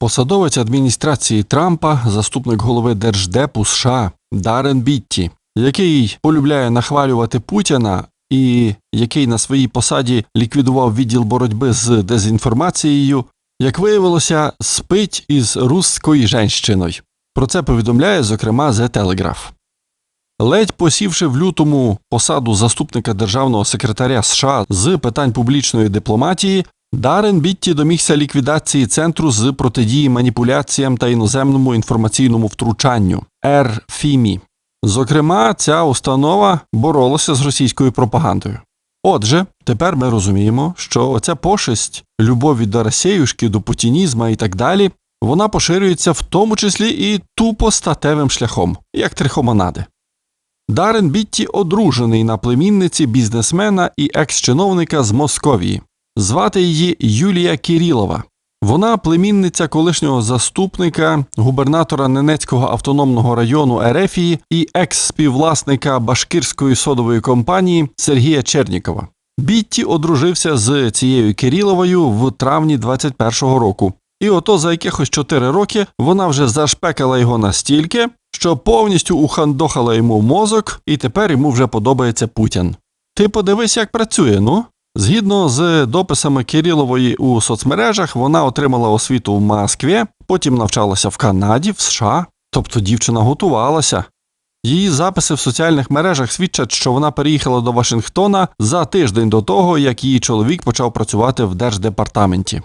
Посадовець адміністрації Трампа, заступник голови Держдепу США Дарен Бітті, який полюбляє нахвалювати Путіна і який на своїй посаді ліквідував відділ боротьби з дезінформацією, як виявилося, спить із русською женщиною. Про це повідомляє, зокрема, The Telegraph. Ледь посівши в лютому посаду заступника державного секретаря США з питань публічної дипломатії, Дарен Бітті домігся ліквідації центру з протидії маніпуляціям та іноземному інформаційному втручанню РФІМІ. Зокрема, ця установа боролася з російською пропагандою. Отже, тепер ми розуміємо, що оця пошесть любові до Росіюшки, до путінізма і так далі, вона поширюється в тому числі і тупо статевим шляхом, як трихомонади. Дарен Бітті одружений на племінниці бізнесмена і екс-чиновника з Московії. Звати її Юлія Кірілова. Вона племінниця колишнього заступника губернатора Ненецького автономного району Ерефії і екс-співвласника башкирської содової компанії Сергія Чернікова. Бітті одружився з цією Кириловою в травні 21-го року. І ото за якихось 4 роки вона вже зашпекала його настільки, що повністю ухандохала йому мозок, і тепер йому вже подобається Путін. Ти подивись, як працює, ну? Згідно з дописами Кирилової у соцмережах, вона отримала освіту в Москві, потім навчалася в Канаді, в США, тобто дівчина готувалася. Її записи в соціальних мережах свідчать, що вона переїхала до Вашингтона за тиждень до того, як її чоловік почав працювати в держдепартаменті.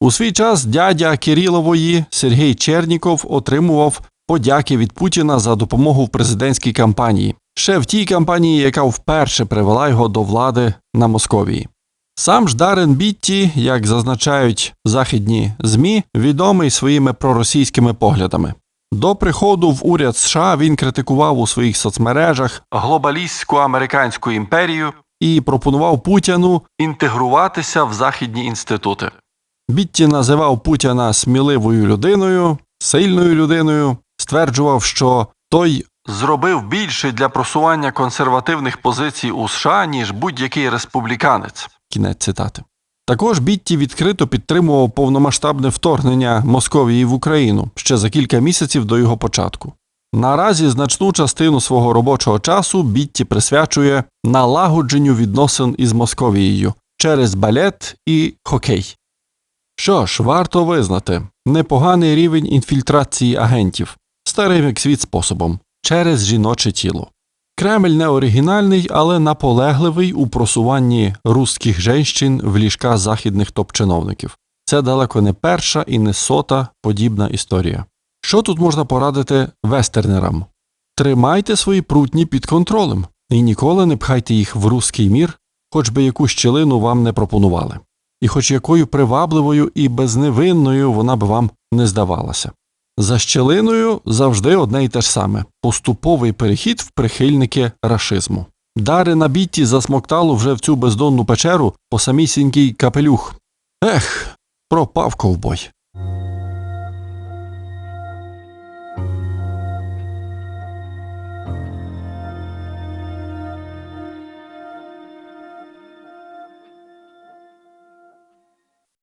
У свій час дядя Кирилової Сергій Черніков отримував подяки від Путіна за допомогу в президентській кампанії, ще в тій кампанії, яка вперше привела його до влади на Московії. Сам ж Дарен Бітті, як зазначають західні ЗМІ, відомий своїми проросійськими поглядами. До приходу в уряд США він критикував у своїх соцмережах глобалістську американську імперію і пропонував Путіну інтегруватися в західні інститути. Бітті називав Путіна сміливою людиною, сильною людиною, стверджував, що той зробив більше для просування консервативних позицій у США, ніж будь-який республіканець. Кінець цитати. Також Бітті відкрито підтримував повномасштабне вторгнення Московії в Україну ще за кілька місяців до його початку. Наразі значну частину свого робочого часу Бітті присвячує налагодженню відносин із Московією через балет і хокей. Що ж, варто визнати непоганий рівень інфільтрації агентів старим як світ способом через жіноче тіло. Кремль не оригінальний, але наполегливий у просуванні русських женщин в ліжка західних топ-чиновників. Це далеко не перша і не сота подібна історія. Що тут можна порадити вестернерам? Тримайте свої прутні під контролем і ніколи не пхайте їх в руський мір, хоч би яку щілину вам не пропонували, і хоч якою привабливою і безневинною вона б вам не здавалася. За щелиною завжди одне й те ж саме поступовий перехід в прихильники рашизму. Дари на бітті засмоктало вже в цю бездонну печеру по самісінький капелюх. Ех, пропав ковбой.